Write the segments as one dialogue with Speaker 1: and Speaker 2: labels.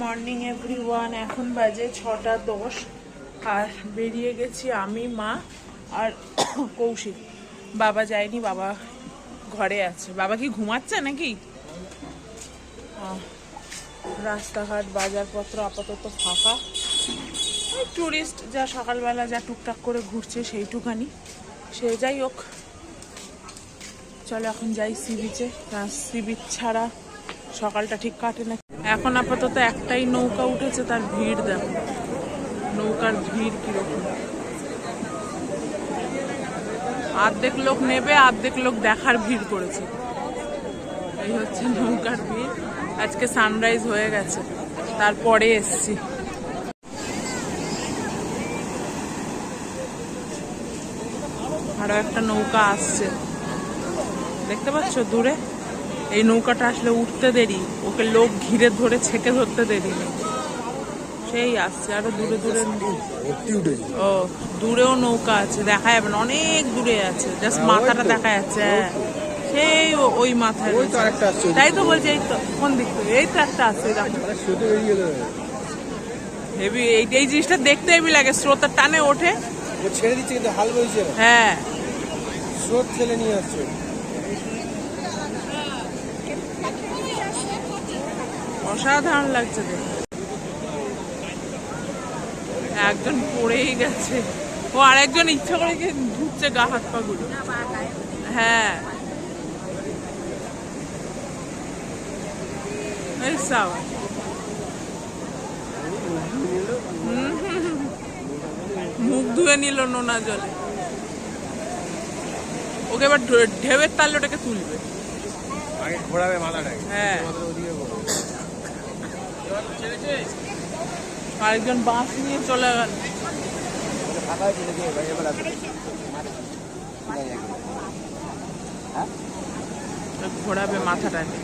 Speaker 1: Morning every one এখন বাজে ছটা দশ। আর বেরিয়ে গেছি আমি, মা আর কৌশিক। বাবা যায়নি, বাবা ঘরে আছে। বাবা কি ঘুমাচ্ছে নাকি? রাস্তাঘাট, বাজারপত্র আপাতত ফাঁকা। ওই টুরিস্ট যা সকালবেলা যা টুকটাক করে ঘুরছে সেইটুখানি। সে যাই হোক। চলো এখন যাই সি বিচে সি বিচ ছাড়া সকালটা ঠিক কাটে না। এখন আপাতত একটাই নৌকা উঠেছে, তার ভিড় দেখো। নৌকার ভিড় কীরকম। আর্ধেক লোক নেবে, আর্ধেক লোক দেখার ভিড় করেছে। এই হচ্ছে নৌকার ভিড়। আজকে সানরাইজ হয়ে গেছে। তারপরে এসছি। আরও একটা নৌকা আসছে। দেখতে পাচ্ছ দূরে? এই নৌকাটা আসলে উঠতে দেরি। ওকে লোক ঘিরে ধরে ছেকে ধরতে দেরি। সেই আসছে আরও দূরে দূরে ও দূরেও নৌকা আছে দেখা যাবে না অনেক দূরে আছে। জাস্ট মাথাটা দেখা যাচ্ছে হ্যাঁ। সেই ওই মাথায়
Speaker 2: ওই তো আরেকটা আসছে ওই
Speaker 1: তাই তো। বলছি এই তো কোন দিক থেকে? এই তো একটা
Speaker 2: গেল।
Speaker 1: হেভি এই এই জিনিসটা দেখতে হেভি লাগে স্রোতের টানে ওঠে।
Speaker 2: ও ছেড়ে দিচ্ছে কিন্তু হাল বইছে।
Speaker 1: হ্যাঁ।
Speaker 2: স্রোত ঠেলে নিয়ে আসছে।
Speaker 1: অসাধারণ লাগছে দেখতে। একজন পড়েই গেছে। ও আরেকজন ইচ্ছা করে ধুচ্ছে গা হাত পা গুলো। হ্যাঁ। মুখ ধুয়ে নিল নোনা জলে। ওকে এবার ঢে- ঢেউয়ের তালে ওটাকে তুলবে।
Speaker 2: আগে ঘোরাবে মাথাটাকে।
Speaker 1: হ্যাঁ
Speaker 2: মাথাটা ওদিকে ঘোরাবে।
Speaker 1: আরেকজন বাঁশ নিয়ে চলে গেল। ঘোরাবে মাথাটাকে।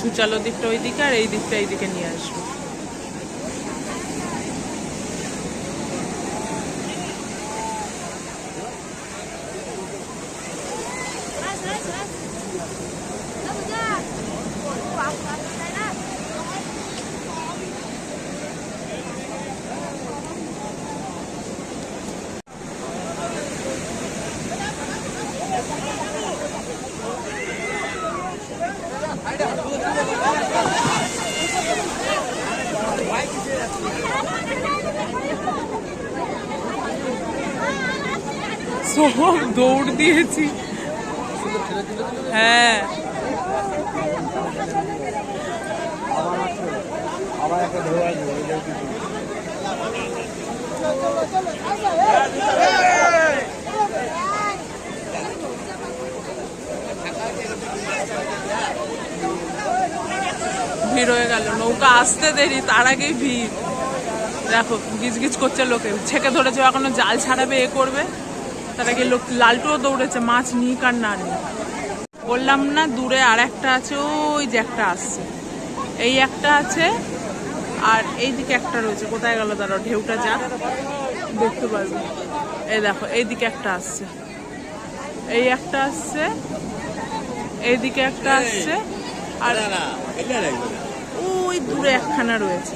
Speaker 1: সুচালো দিকটা ওই দিকে আর এই দিকটা এই দিকে নিয়ে আসবে। দৌড় দিয়েছি। হ্যাঁ। ভিড় হয়ে গেল। নৌকা আসতে দেরি, তার আগেই ভিড়। দেখো গিজ গিজ করছে লোকে। ছেকে ধরেছে, এখনও জাল ছাড়াবে, এ করবে। তার আগে লোক লালটুও দৌড়েছে মাছ নিক আর না নিক। বললাম না দূরে আর একটা আছে ওই যে একটা আসছে। এই একটা আছে আর এই দিকে একটা রয়েছে কোথায় গেল তারা ঢেউটা যা দেখতে পারবে। এই দেখো এইদিকে একটা আসছে। এই একটা আসছে এইদিকে একটা আসছে আর ওই দূরে একখানা রয়েছে।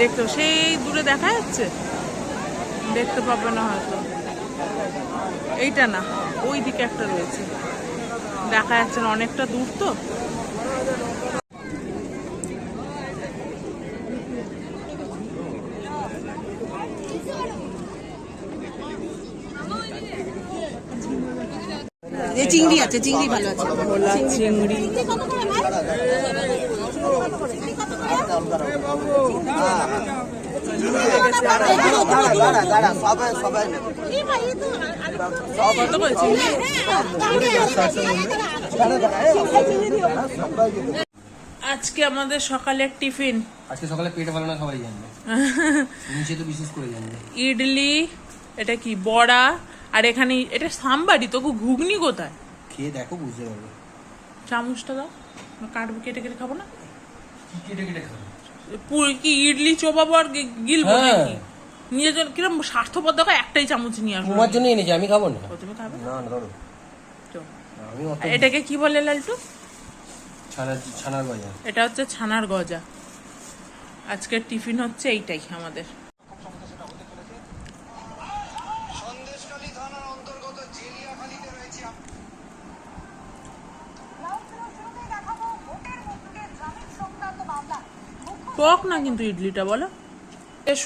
Speaker 1: দেখতে সেই দূরে দেখা যাচ্ছে? দেখতে পাবে না হয়তো। এইটা না ওই দিকে একটা রয়েছে। দেখা যাচ্ছে না অনেকটা দূর তো।
Speaker 3: এই চিংড়ি আছে চিংড়ি ভালো আছে।
Speaker 1: চিংড়ি। করে চিংড়ি আজকে আমাদের সকালের টিফিন।
Speaker 2: আজকে সকালে পেটে ভালো না সবাই জানবে। নিচে তো বিশেষ করে জানবে।
Speaker 1: ইডলি এটা কি বড়া আর এখানে এটা সাম্বারি তোকে ঘুগনি কোথায়?
Speaker 2: খেয়ে দেখো বুঝতে পারবে।
Speaker 1: চামচটা দাও। কাটবো কেটে কেটে খাব না?
Speaker 2: কি কেটে কেটে খাবে।
Speaker 1: পুরো কি ইডলি চোবাবো আর গিলবো
Speaker 2: হ্যাঁ।
Speaker 1: নাকি? নিজের জন্য কিরম স্বার্থপর দেখো একটাই চামচ নিয়ে আসব।
Speaker 2: তোমার জন্য এনেছি আমি খাব না।
Speaker 1: তুমি খাবে?
Speaker 2: না না ধরো।
Speaker 1: এটাকে কি বলে লালটু?
Speaker 2: ছানা ছানার বাজার
Speaker 1: এটা হচ্ছে ছানার গজা। আজকের টিফিন হচ্ছে এইটাই আমাদের। টক না কিন্তু ইডলিটা বলো।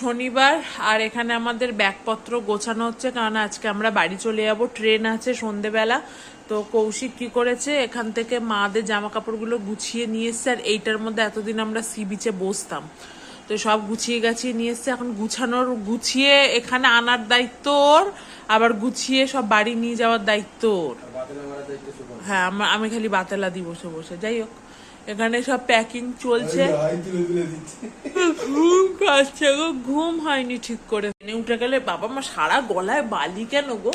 Speaker 1: শনিবার, আর এখানে আমাদের ব্যাগপত্র গোছানো হচ্ছে, কারণ আজকে আমরা বাড়ি চলে যাব। ট্রেন আছে সন্ধেবেলা, তো কৌশিক কি করেছে? এখান থেকে মাদের জামা কাপড়গুলো গুছিয়ে নিয়ে এসছে, আর এইটার মধ্যে এতদিন আমরা সি বিচে বসতাম। তো সব গুছিয়ে গাছিয়ে নিয়ে এসছে, এখন গুছানোর, গুছিয়ে এখানে আনার দায়িত্ব ওর, আবার গুছিয়ে সব বাড়ি নিয়ে যাওয়ার দায়িত্ব ওর। হ্যাঁ আমি খালি বাতেলা দিই বসে বসে। যাই হোক। এখানে সব প্যাকিং চলছে। ঘুম পাচ্ছে গো ঘুম হয়নি ঠিক করে। উঠে গেলে বাবা মা সারা গলায় বালি কেন গো?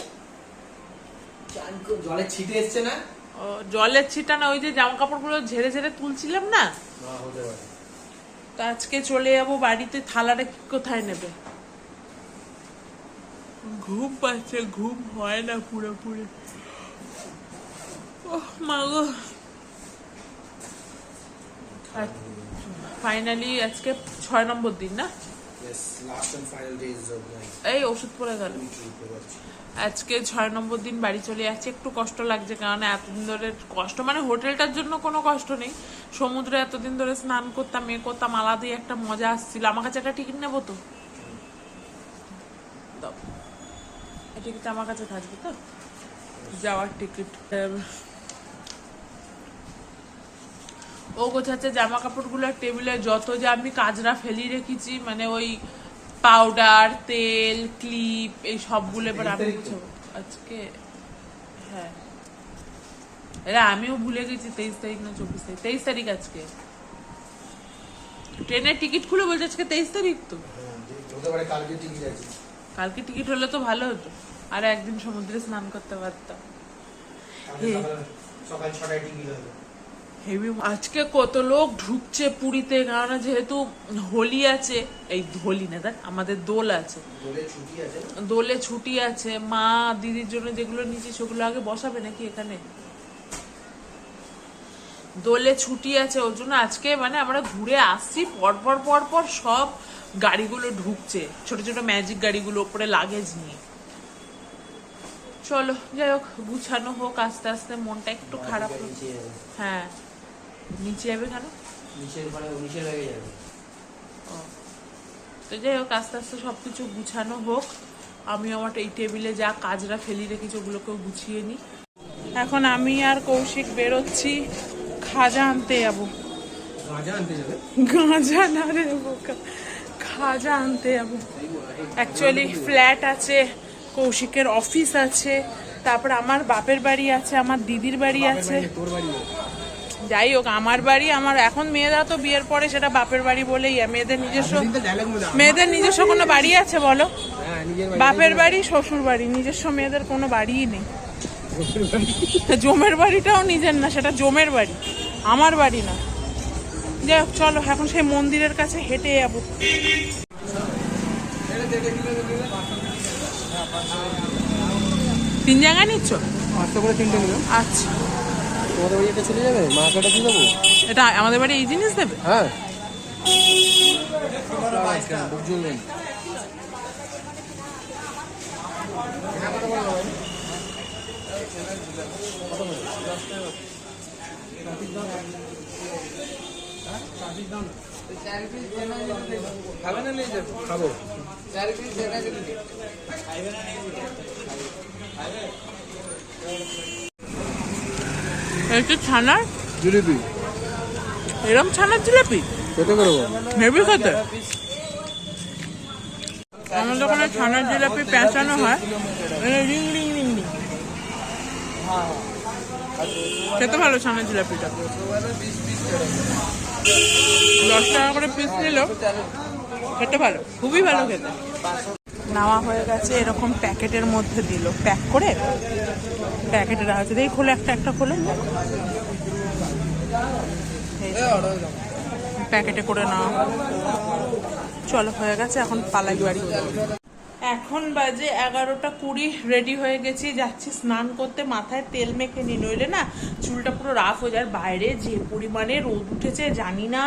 Speaker 2: জলে ছিটে এসছে না?
Speaker 1: ও, জলের ছিটা না ওই যে জামা কাপড়গুলো ঝেড়ে ঝেড়ে তুলছিলাম না? তো আজকে চলে যাব বাড়িতে থালাটা কি কোথায় নেবে? ঘুম পাচ্ছে ঘুম হয় না পুরোপুরি। ও মা গো। ফাইনালি আজকে ছয় নম্বর দিন না. এই ওষুধ পড়ে গেল। আজকে ছয় নম্বর দিন বাড়ি চলে যাচ্ছে একটু কষ্ট লাগছে কারণ এতদিন ধরে কষ্ট মানে হোটেলটার জন্য কোনো কষ্ট নেই। সমুদ্রে এতদিন ধরে স্নান করতাম এ করতাম আলাদাই একটা মজা আসছিল। আমার কাছে একটা টিকিট নেব তো? টিকিট আমার কাছে থাকবে তো? যাওয়ার টিকিট। ও গোছাচ্ছে জামা কাপড়গুলো টেবিলে যত যে আমি কাজরা ফেলি রেখেছি মানে ওই পাউডার তেল ক্লিপ এই সবগুলো এবার আমি গুছাবো। আজকে হ্যাঁ। এরা আমিও ভুলে গেছি তেইশ তারিখ না চব্বিশ তারিখ। তেইশ তারিখ আজকে। ট্রেনের টিকিট খুলে বলছে আজকে তেইশ তারিখ তো।
Speaker 2: কালকে টিকিট
Speaker 1: হলে তো ভালো হতো। আর একদিন সমুদ্রে স্নান করতে পারতাম।
Speaker 2: সকাল- ছটায় টিকিট হবে
Speaker 1: হেভি আজকে কত লোক ঢুকছে পুরীতে? কারণ যেহেতু হোলি আছে এই হোলি না দেখ আমাদের দোল আছে? দোলে ছুটি আছে? মা দিদির জন্য যেগুলো নিয়েছি সেগুলো আগে বসাবে নাকি এখানে? দোলে ছুটি আছে ওর জন্য আজকে মানে আমরা ঘুরে আসছি পরপর পরপর সব গাড়িগুলো ঢুকছে। ছোট ছোট ম্যাজিক গাড়িগুলো ওপরে লাগেজ নিয়ে। চলো যাই হোক গুছানো হোক আস্তে আস্তে মনটা একটু খারাপ হচ্ছে। হ্যাঁ। নিচে যাবে কেন?
Speaker 2: নিচের ওখানে নিচের হয়ে যাবে।
Speaker 1: ও। তো যাই হোক আস্তে আস্তে সবকিছু গুছানো হোক। আমি আমার এই টেবিলে যা কাজরা ফেলি রেখেছি ওগুলোকেও গুছিয়ে নিই এখন আমি আর কৌশিক বেরোচ্ছি। খাজা আনতে যাব।
Speaker 2: গাঁজা
Speaker 1: না রে বোকা। খাজা আনতে যাব। অ্যাকচুয়ালি ফ্ল্যাট আছে কৌশিকের অফিস আছে তারপর আমার বাপের বাড়ি আছে আমার দিদির বাড়ি আছে।
Speaker 2: তোর বাড়ি
Speaker 1: যাই হোক আমার বাড়ি আমার এখন মেয়েরা তো বিয়ের পরে সেটা বাপের বাড়ি বলেই। মেয়েদের নিজস্ব মেয়েদের নিজস্ব কোনো বাড়ি আছে বলো?
Speaker 2: হ্যাঁ
Speaker 1: বাপের বাড়ি শ্বশুর বাড়ি নিজস্ব মেয়েদের কোনো বাড়িই নেই। জমের বাড়িটাও নিজের না সেটা জমের বাড়ি আমার বাড়ি না। যাই হোক চলো এখন সেই মন্দিরের কাছে হেঁটে যাব। তিন জায়গায় নিচ্ছ? আচ্ছা।
Speaker 2: তোমাদের বাড়ি এটা চলে যাবে? মা কাটা দিয়ে দেবো
Speaker 1: এটা আমাদের বাড়ি এই জিনিস দেবে?
Speaker 2: হ্যাঁ। বুঝলেন খাবে না নিয়ে যাব খাব।
Speaker 1: এটা ছানার
Speaker 2: জিলিপি।
Speaker 1: এরম ছানার জিলাপি?
Speaker 2: খেতে পারব।
Speaker 1: হেভি খেতে। আমাদের ওখানে ছানার জিলাপি পেঁচানো হয়। Ring ring ring ring. খেতে ভালো ছানার জিলাপিটা। দশ টাকা করে পিস নিল। খেতে ভালো খুবই ভালো খেতে। নাওয়া হয়ে গেছে, এরকম প্যাকেটের মধ্যে দিল। প্যাক করে? প্যাকেটে রাখা আছে দেখি খোলে একটা একটা খোলে। এই প্যাকেটে করে নেওয়া চলো, হয়ে গেছে, এখন পালাই বাড়ি। এখন বাজে এগারোটা কুড়ি রেডি হয়ে গেছি। যাচ্ছি স্নান করতে, মাথায় তেল মেখে নি। নইলে না, চুলটা পুরো রাফ হয়ে যায়। বাইরে যে পরিমাণে রোদ উঠেছে, জানি না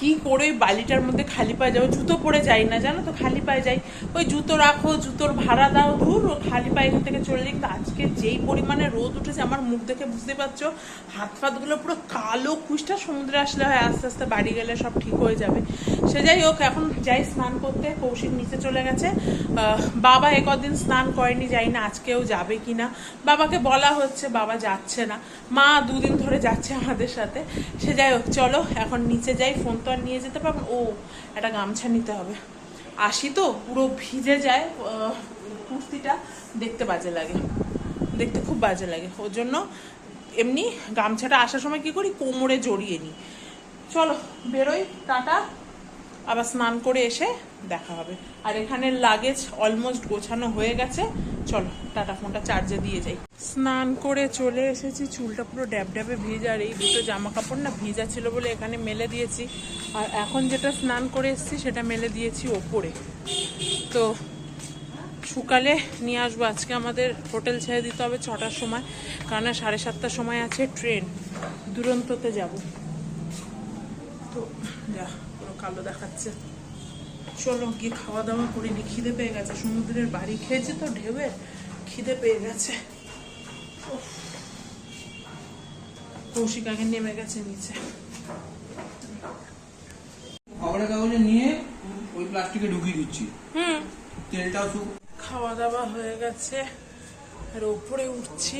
Speaker 1: কি করে বালিটার মধ্যে খালি পায়ে যাব? জুতো পরে যাই না, জানো তো, খালি পায়ে যাই। ওই জুতো রাখো, জুতোর ভাড়া দাও দূর ও খালি পায়ে এখান থেকে চলে কিন্তু আজকে যেই পরিমাণে রোদ উঠেছে, আমার মুখ দেখে বুঝতে পারছ, হাত ফাতগুলো পুরো কালো কুষ্টা সমুদ্রে আসলে হয়, আস্তে আস্তে বাড়ি গেলে সব ঠিক হয়ে যাবে। সে যাই হোক, এখন যাই স্নান করতে, কৌশিক নিচে চলে গেছে। বাবা একদিন স্নান করেনি, যাই না আজকেও যাবে কিনা বাবাকে বলা হচ্ছে, বাবা যাচ্ছে না। মা দুদিন ধরে যাচ্ছে আমাদের সাথে। সে যাই হোক, চলো, এখন নিচে যাই, ফোন তো আর নিয়ে যেতে পারব? ও, একটা গামছা নিতে হবে। আসি তো, পুরো ভিজে যায় কুর্তিটা দেখতে বাজে লাগে। দেখতে খুব বাজে লাগে। ওর জন্য এমনি গামছাটা আসার সময় কি করি? কোমরে জড়িয়ে নিই। চলো, বেরোই, টাটা। আবার স্নান করে এসে দেখা হবে। আর এখানে লাগেজ অলমোস্ট গোছানো হয়ে গেছে। চলো, টাটা, ফোনটা চার্জে দিয়ে যাই। স্নান করে চলে এসেছি, চুলটা পুরো ড্যাব ড্যাবে ভিজা আর এই দুটো জামা কাপড় না ভিজা ছিল বলে এখানে মেলে দিয়েছি। আর এখন যেটা স্নান করে এসেছি সেটা মেলে দিয়েছি ওপরে। তো সকালে নিয়ে আসব। আজকে আমাদের হোটেল ছেড়ে দিতে হবে ছটার সময়। কারণ সাড়ে সাতটার সময় আছে ট্রেন। দুরন্ততে যাব। তো যা, পুরো কালো দেখাচ্ছে। চলো গিয়ে খাওয়া দাওয়া করে নি খিদে পেয়ে গেছে। সমুদ্রের বাড়ি খেয়েছি তো ঢেউয়ের খিদে পেয়ে গেছে। কৌশিক আগে নেমে গেছে নিচে।
Speaker 2: খবরের কাগজে নিয়ে ওই প্লাস্টিকে ঢুকিয়ে দিচ্ছি।
Speaker 1: হুম।
Speaker 2: তেলটাও শুক
Speaker 1: খাওয়া দাওয়া হয়ে গেছে। আর ওপরে উঠছি।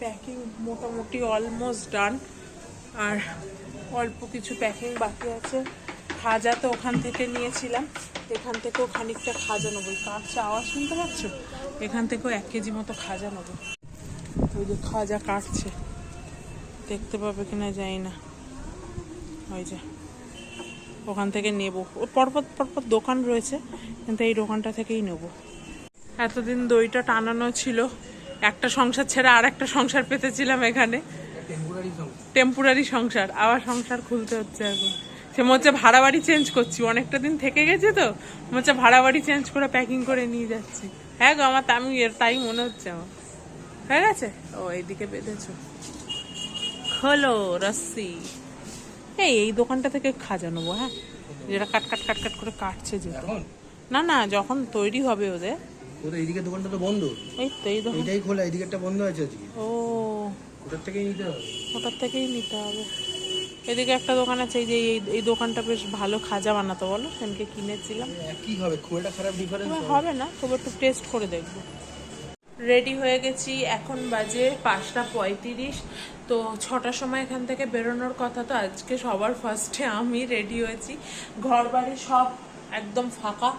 Speaker 1: প্যাকিং মোটামুটি অলমোস্ট ডান আর অল্প কিছু প্যাকিং বাকি আছে। খাজা তো ওখান থেকে নিয়েছিলাম। এখান থেকেও খানিকটা খাজা নেব। কাটছে আওয়াজ শুনতে পাচ্ছ? এখান থেকেও এক কেজি মতো খাজা নেব। ওই যে খাজা কাটছে। দেখতে পাবে কিনা জানি না। ওই যে ওখান থেকে নেব। ওর পরপর পরপর দোকান রয়েছে কিন্তু এই দোকানটা থেকেই নেব। এতদিন দইটা টানানো ছিল। একটা সংসার ছেড়ে আর একটা সংসার পেতেছিলাম এখানে।
Speaker 2: টেম্পোরারি
Speaker 1: টেম্পোরারি সংসার। আবার সংসার খুলতে হচ্ছে এখন। সে মনে হচ্ছে ভাড়া বাড়ি চেঞ্জ করছি অনেকটা দিন থেকে গেছে তো মনে হচ্ছে ভাড়া বাড়ি চেঞ্জ করে প্যাকিং করে নিয়ে যাচ্ছি। হ্যাঁ গো আমার তা- আমি এর তাই মনে হচ্ছে আমার। হয়ে গেছে? ও এইদিকে বেঁধেছো। খোলো রস্সি। এই এই দোকানটা থেকে খাজা নেব হ্যাঁ? যেটা কাট কাট কাট কাট করে কাটছে যে না না যখন তৈরি হবে ওদের।
Speaker 2: ওদের এইদিকে দোকানটা তো বন্ধ।
Speaker 1: ওই তো এই দোকান
Speaker 2: এইটাই খোলা এইদিকেরটা বন্ধ আছে আজকে।
Speaker 1: ও।
Speaker 2: ওটার থেকেই নিতে হবে।
Speaker 1: ওটার থেকেই নিতে হবে। এদিকে একটা দোকান আছে এই যে এই দোকানটা বেশ ভালো খাজা বানাতো বলো? সেদিনকে কিনেছিলাম।
Speaker 2: কি হবে? খুব একটা খারাপ ডিফারেন্স
Speaker 1: হবে? না তবে একটু টেস্ট করে দেখব। রেডি হয়ে গেছি এখন বাজে পাঁচটা পঁয়ত্রিশ। তো ছটার সময় এখান থেকে বেরোনোর কথা তো আজকে সবার ফার্স্টে আমি রেডি হয়েছি। ঘর বাড়ি সব একদম ফাঁকা।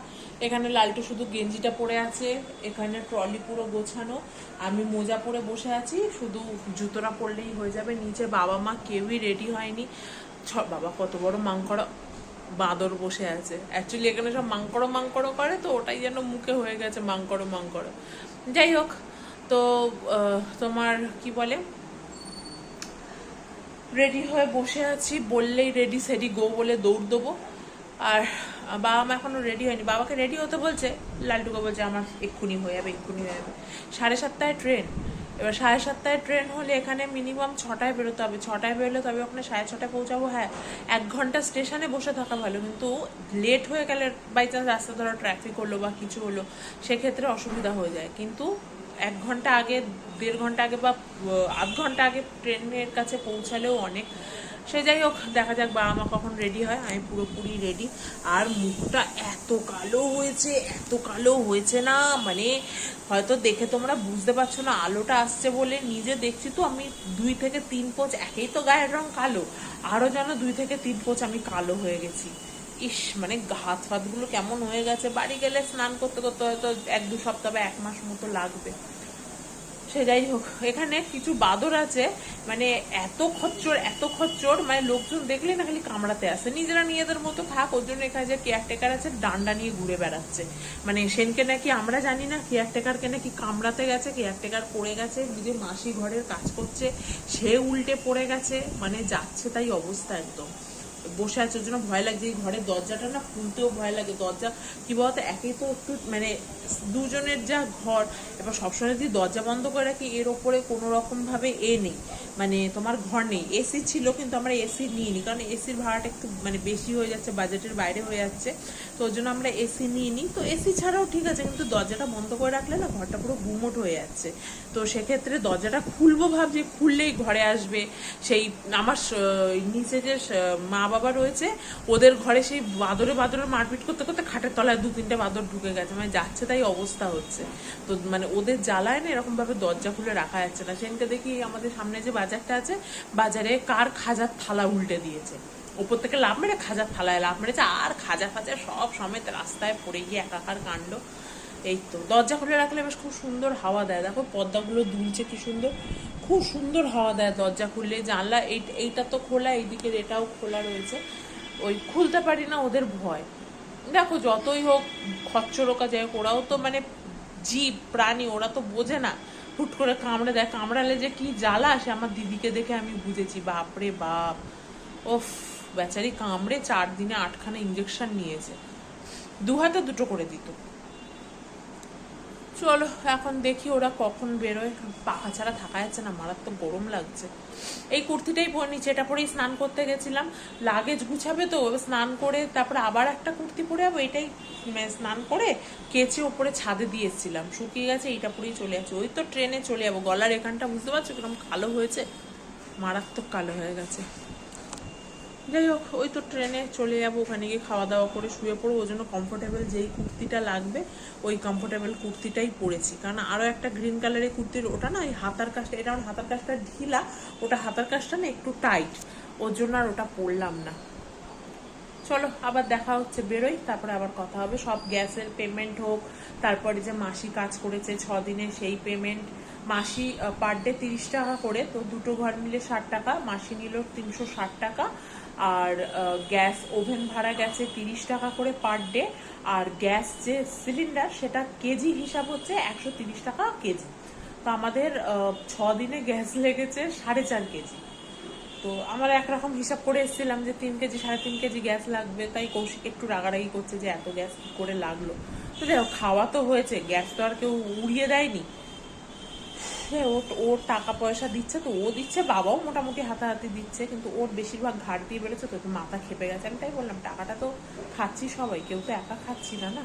Speaker 1: এখানে লালটু শুধু গেঞ্জিটা পরে আছে, এখানে ট্রলি পুরো গোছানো। আমি মোজা পরে বসে আছি, শুধু জুতোটা পরলেই হয়ে যাবে। নিচে বাবা মা কেউই রেডি হয়নি। বাবা কত বড় মাংকড়া বাঁদর বসে আছে। অ্যাকচুয়ালি এখানে সব মাংকড়ো মাংকড়ো করে, তো ওটাই যেন মুখে হয়ে গেছে মাংকড়ো মাংকড়ো। যাই হোক, তো তোমার কি বলে? রেডি হয়ে বসে আছি, বললেই রেডি সেডি গো বলে দৌড় দেবো। আর বাবা মা এখনও রেডি হয়নি। বাবাকে রেডি হতে বলছে, লালটুকে বলছে, আমার এক্ষুনি হয়ে যাবে, এক্ষুনি হয়ে যাবে। সাড়ে সাতটায় ট্রেন এবার সাড়ে সাতটায় ট্রেন হলে এখানে মিনিমাম ছটায় বেরোতে হবে। ছটায় বেরোলে তবে ওখানে সাড়ে ছটায় পৌঁছাবো হ্যাঁ এক ঘণ্টা স্টেশনে বসে থাকা ভালো। কিন্তু লেট হয়ে গেলে বাই চান্স রাস্তা ধরো ট্রাফিক হলো বা কিছু হলো, সেক্ষেত্রে অসুবিধা হয়ে যায়। কিন্তু এক ঘণ্টা আগে, দেড় ঘণ্টা আগে বা আধ ঘণ্টা আগে ট্রেনের কাছে পৌঁছালেও অনেক সে যাই হোক, দেখা যাক বাবা মা কখন রেডি হয়। আমি পুরোপুরি রেডি আর মুখটা এত কালো হয়েছে, এত কালো হয়েছে না মানে হয়তো দেখে তোমরা বুঝতে পারছ না, আলোটা আসছে বলে। নিজে দেখছি তো আমি দুই থেকে তিন পোচ, একেই তো গায়ের রং কালো। আরও যেন দুই থেকে তিন পোচ আমি কালো হয়ে গেছি। ইস মানে হাত ফাতগুলো কেমন হয়ে গেছে। বাড়ি গেলে স্নান করতে করতে হয়তো এক দু সপ্তাহ বা এক মাস মতো লাগবে। সে যাই হোক, এখানে কিছু বাদর আছে। মানে এত খচ্চর এত খচ্চর মানে লোকজন দেখলে না খালি কামড়াতে আসে। নিজেরা নিজেদের মতো থাক, ওর জন্য এখানে যে কেয়ারটেকার আছে, ডান্ডা নিয়ে ঘুরে বেড়াচ্ছে। মানে সেনকে নাকি আমরা জানি না কেয়ারটেকারকে নাকি কামড়াতে গেছে কেয়ারটেকার পড়ে গেছে, নিজে মাসি ঘরের কাজ করছে, সে উল্টে পড়ে গেছে মানে যাচ্ছে তাই অবস্থা একদম। বসে আছে জন্য ভয় লাগছে। এই ঘরের দরজাটা না খুলতেও ভয় লাগে। দরজা, কি বলতো, একে তো একটু মানে দুজনের যা ঘর, এবার সবসময় যদি দরজা বন্ধ করে রাখি, এর ওপরে কোনো রকম ভাবে এ নেই। মানে তোমার ঘর নেই। এসি ছিল, কিন্তু আমরা এসি নিইনি। কারণ এসির ভাড়াটা একটু মানে বেশি হয়ে যাচ্ছে, বাজেটের বাইরে হয়ে যাচ্ছে। তো ওই জন্য আমরা এসি নিইনি। তো এসি ছাড়াও ঠিক আছে, কিন্তু দরজাটা বন্ধ করে রাখলে না ঘরটা পুরো গুমোট হয়ে যাচ্ছে। তো সেক্ষেত্রে দরজাটা খুলবো ভাবছি, খুললেই ঘরে আসবে। সেই আমার নিচে যে মা বাবা রয়েছে, ওদের ঘরে সেই বাদরে বাদরে মারপিট করতে করতে খাটের তলায় দু তিনটে বাদর ঢুকে গেছে মানে যাচ্ছে তাই অবস্থা হচ্ছে। তো মানে ওদের জ্বালায় না এরকম ভাবে দরজা খুলে রাখা যাচ্ছে না। সেদিনকে দেখি আমাদের সামনে যে বাজারটা আছে, বাজারে কার খাজার থালা উল্টে দিয়েছে। ওপর থেকে লাভ মেরে খাজার থালায় লাভ মেরেছে, আর খাজা ফাজা সব সমেত রাস্তায় পড়ে গিয়ে একাকার কাণ্ড। এই তো, দরজা খুলে রাখলে বেশ খুব সুন্দর হাওয়া দেয়। দেখো, পর্দাগুলো দুলছে কি সুন্দর। খুব সুন্দর হাওয়া দেয় দরজা খুললে। জানলা এই, এইটা তো খোলা, এইদিকের এটাও খোলা রয়েছে। ওই খুলতে পারি না, ওদের ভয়। দেখো, যতই হোক, খচ্চরোকা যায় ওরাও তো মানে জীব, প্রাণী, ওরা তো বোঝে না। হুট করে কামড়ে দেয়। কামড়ালে যে কি জ্বালা আসে আমার দিদিকে দেখে আমি বুঝেছি। বাপরে বাপ। ওফ, বেচারি কামড়ে চার দিনে আটখানা ইঞ্জেকশন নিয়েছে। দু হাতে দুটো করে দিত। চলো, এখন দেখি ওরা কখন বেরোয়। পাখা ছাড়া থাকা যাচ্ছে না, মারাত্মক গরম লাগছে। এই কুর্তিটাই পরে নিচে এটা পরেই স্নান করতে গেছিলাম। লাগেজ গুছাবে তো স্নান করে তারপরে আবার একটা কুর্তি পরে যাব। এটাই স্নান করে কেচে ওপরে ছাদে দিয়ে এসেছিলাম শুকিয়ে গেছে, এইটা পরেই চলে যাচ্ছে। ওই তো ট্রেনে চলে যাব। গলার এখানটা বুঝতে পারছ কীরকম কালো হয়েছে? মারাত্মক কালো হয়ে গেছে। যাই হোক, ওই তো ট্রেনে চলে যাব, ওখানে গিয়ে খাওয়া দাওয়া করে শুয়ে পড়ব। ওই জন্য কমফোর্টেবল যেই কুর্তিটা লাগবে, ওই কমফোর্টেবল কুর্তিটাই পরেছি। কারণ আরও একটা গ্রিন কালারের কুর্তির, ওটা না ওই হাতার কাজটা এটা আমার হাতার কাজটা ঢিলা, ওটা হাতার কাজটা না একটু টাইট ওর জন্য আর ওটা পরলাম না। চলো, আবার দেখা হচ্ছে, বেরোই, তারপরে আবার কথা হবে। সব গ্যাসের পেমেন্ট হোক, তারপরে যে মাসি কাজ করেছে ছ দিনে সেই পেমেন্ট মাসি পার ডে তিরিশ টাকা করে, তো দুটো ঘর মিলে ষাট টাকা, মাসি নিল তিনশো ষাট টাকা আর গ্যাস ওভেন ভাড়া গেছে তিরিশ টাকা করে পার ডে, আর গ্যাস যে সিলিন্ডার সেটা কেজি হিসাব হচ্ছে একশো তিরিশ টাকা কেজি। তো আমাদের ছ দিনে গ্যাস লেগেছে সাড়ে চার কেজি। তো আমরা একরকম হিসাব করে এসেছিলাম যে তিন কেজি, সাড়ে তিন কেজি গ্যাস লাগবে। তাই কৌশিক একটু রাগারাগি করছে যে এত গ্যাস করে লাগল। তো দেখো খাওয়া তো হয়েছে, গ্যাস তো আর কেউ উড়িয়ে দেয়নি। হ্যাঁ ওর ওর টাকা পয়সা দিচ্ছে, তো ও দিচ্ছে, বাবাও মোটামুটি হাতাহাতি দিচ্ছে, কিন্তু ওর বেশিরভাগ ঘাট দিয়ে বেড়েছে তো মাথা খেপে গেছে। আমি তাই বললাম, টাকাটা তো খাচ্ছি সবাই, কেউ তো একা খাচ্ছি না না?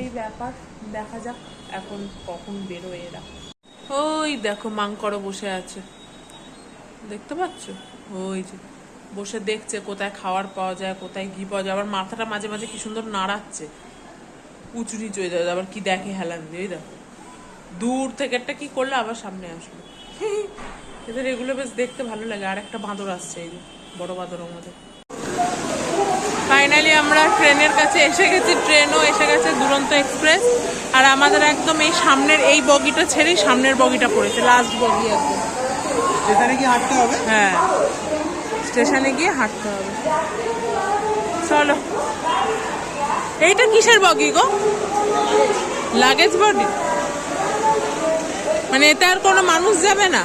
Speaker 1: এই ব্যাপার, দেখা যাক এখন কখন বেরোয় এরা। ওই দেখো মাংকড় বসে আছে। দেখতে পাচ্ছ? ওই যে, বসে দেখছে কোথায় খাওয়ার পাওয়া যায়, কোথায় ঘি পাওয়া যায়। আবার মাথাটা মাঝে মাঝে কি সুন্দর নাড়াচ্ছে। উঁচু নিচু হয়ে যাবে আবার কি দেখে হেলান দিয়ে, ওই দেখো। দূর থেকে একটা কি করল আবার সামনে আসলো। এদের এগুলো বেশ দেখতে ভালো লাগে। আর একটা বাঁদর আসছে এই বড় বাঁদর আমাদের ফাইনালি আমরা ট্রেনের কাছে এসে গেছি। ট্রেনও এসে গেছে দুরন্ত এক্সপ্রেস আর আমাদের একদম এই সামনের এই বগিটা ছেড়েই সামনের বগিটা পড়েছে লাস্ট বগি একদম।
Speaker 2: এখানে গিয়ে হাঁটতে হবে?
Speaker 1: হ্যাঁ। স্টেশনে গিয়ে হাঁটতে হবে। চলো। এইটা কিসের বগি গো? লাগেজ বডি মানে এতে আর কোনো মানুষ যাবে না।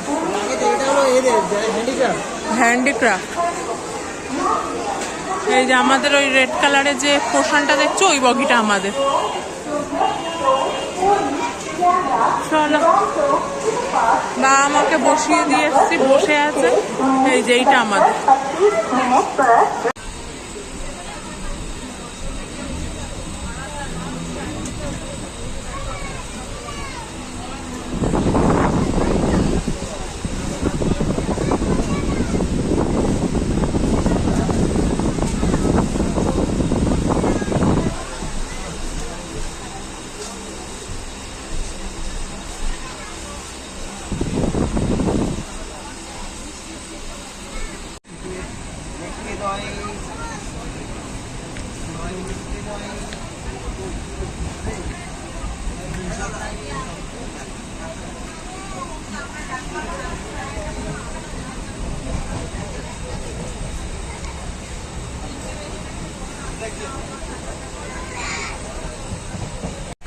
Speaker 2: হ্যান্ডিক্রাফট
Speaker 1: এই যে আমাদের ওই রেড কালারের যে পোর্শনটা দেখছ, ওই বগিটা আমাদের। চলো। বা আমাকে বসিয়ে দিয়ে এসছি, বসে আছে। এই যে এইটা আমাদের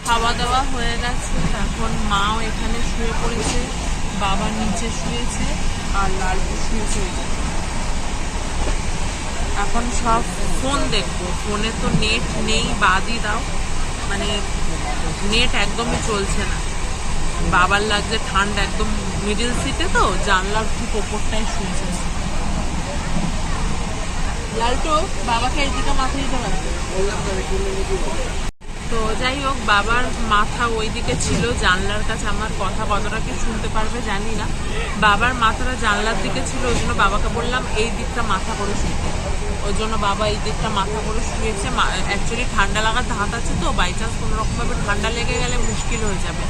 Speaker 1: খাওয়া দাওয়া হয়ে গেছে এখন মাও এখানে শুয়ে পড়েছে বাবা নিচে শুয়েছে আর লালটু শুয়েছে এখন সব ফোন দেখব। ফোনে তো নেট নেই, বাদই দাও। মানে নেট একদমই চলছে না। বাবার লাগছে ঠান্ডা, একদম মিডিল সিটে তো, জানলার ঠিক ওপরটাই শুনছে। লালটু, বাবাকে এইদিকে মাথা দিতে পারবে তো যাই হোক, বাবার মাথা ওই দিকে ছিল, জানলার কাছে আমার কথা কতটা কি শুনতে পারবে জানি না। বাবার মাথাটা জানলার দিকে ছিল, ওই জন্য বাবাকে বললাম, এই দিকটা মাথা করে শুতে ওই জন্য বাবা এই দিকটা মাথা করে শুয়েছে। অ্যাকচুয়ালি ঠান্ডা লাগার ধাত আছে তো বাই চান্স কোনো রকমভাবে ঠান্ডা লেগে গেলে মুশকিল হয়ে যাবে।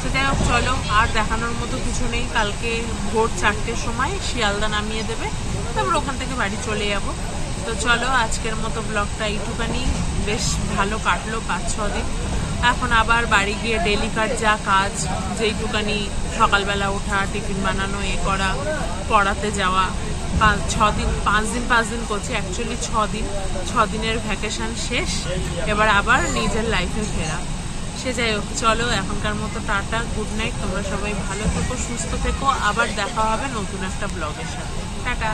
Speaker 1: তো যাই হোক, চলো, আর দেখানোর মতো কিছু নেই। কালকে ভোর চারটের সময় শিয়ালদা নামিয়ে দেবে। তারপর ওখান থেকে বাড়ি চলে যাব। তো চলো, আজকের মতো ব্লগটা এইটুকানি বেশ ভালো কাটলো পাঁচ ছ দিন। এখন আবার বাড়ি গিয়ে ডেলিকার যা কাজ যেইটুকানি সকালবেলা ওঠা, টিফিন বানানো, এ করা, পড়াতে যাওয়া। পাঁচ, ছ দিন, পাঁচ দিন পাঁচ দিন করছি। অ্যাকচুয়ালি ছ দিন, ছ দিনের ভ্যাকেশন শেষ। এবার আবার নিজের লাইফে ফেরা। সে যাই হোক, চলো, এখনকার মতো টাটা গুড নাইট তোমরা সবাই ভালো থেকো, সুস্থ থেকো। আবার দেখা হবে নতুন একটা ব্লগের সাথে। টাটা।